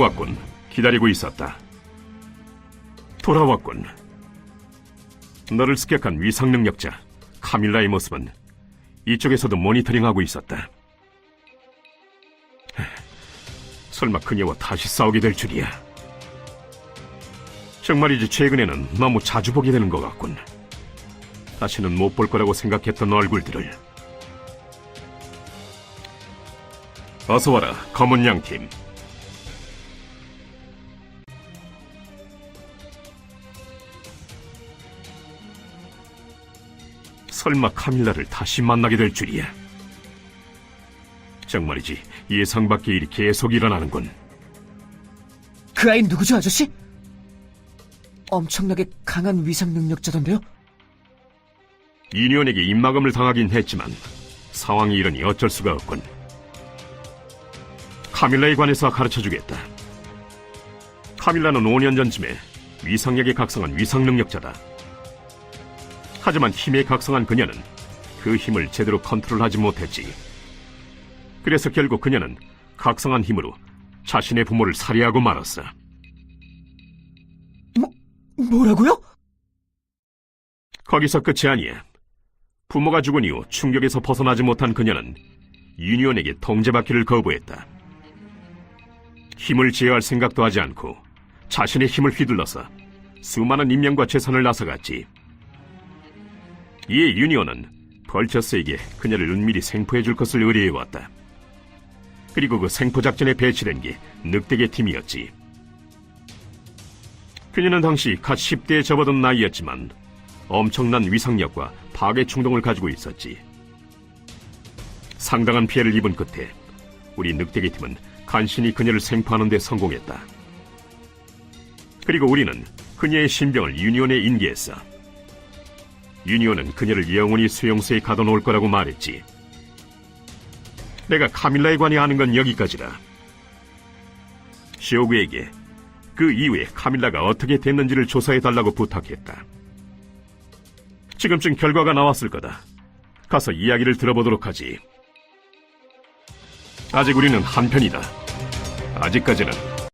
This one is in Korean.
왔군. 기다리고 있었다. 돌아왔군. 너를 습격한 위상 능력자 카밀라의 모습은 이쪽에서도 모니터링하고 있었다. 하, 설마 그녀와 다시 싸우게 될 줄이야. 정말이지 최근에는 너무 자주 보게 되는 것 같군. 다시는 못 볼 거라고 생각했던 얼굴들을. 어서 와라, 검은 양팀. 설마 카밀라를 다시 만나게 될 줄이야. 정말이지 예상 밖의 일이 계속 일어나는군. 그 아이 누구죠, 아저씨? 엄청나게 강한 위상 능력자던데요? 이니온에게 입막음을 당하긴 했지만 상황이 이러니 어쩔 수가 없군. 카밀라에 관해서 가르쳐주겠다. 카밀라는 5년 전쯤에 위상력에 각성한 위상 능력자다. 하지만 힘에 각성한 그녀는 그 힘을 제대로 컨트롤하지 못했지. 그래서 결국 그녀는 각성한 힘으로 자신의 부모를 살해하고 말았어. 뭐라고요? 거기서 끝이 아니야. 부모가 죽은 이후 충격에서 벗어나지 못한 그녀는 유니온에게 통제받기를 거부했다. 힘을 제어할 생각도 하지 않고 자신의 힘을 휘둘러서 수많은 인명과 재산을 나서갔지. 이에 유니온은 벌처스에게 그녀를 은밀히 생포해 줄 것을 의뢰해 왔다. 그리고 그 생포 작전에 배치된 게 늑대계 팀이었지. 그녀는 당시 갓 10대에 접어든 나이였지만 엄청난 위상력과 파괴 충동을 가지고 있었지. 상당한 피해를 입은 끝에 우리 늑대기 팀은 간신히 그녀를 생포하는 데 성공했다. 그리고 우리는 그녀의 신병을 유니온에 인계했어. 유니온은 그녀를 영원히 수용소에 가둬놓을 거라고 말했지. 내가 카밀라에 관해 아는 건 여기까지다. 시오그에게 그 이후에 카밀라가 어떻게 됐는지를 조사해달라고 부탁했다. 지금쯤 결과가 나왔을 거다. 가서 이야기를 들어보도록 하지. 아직 우리는 한편이다. 아직까지는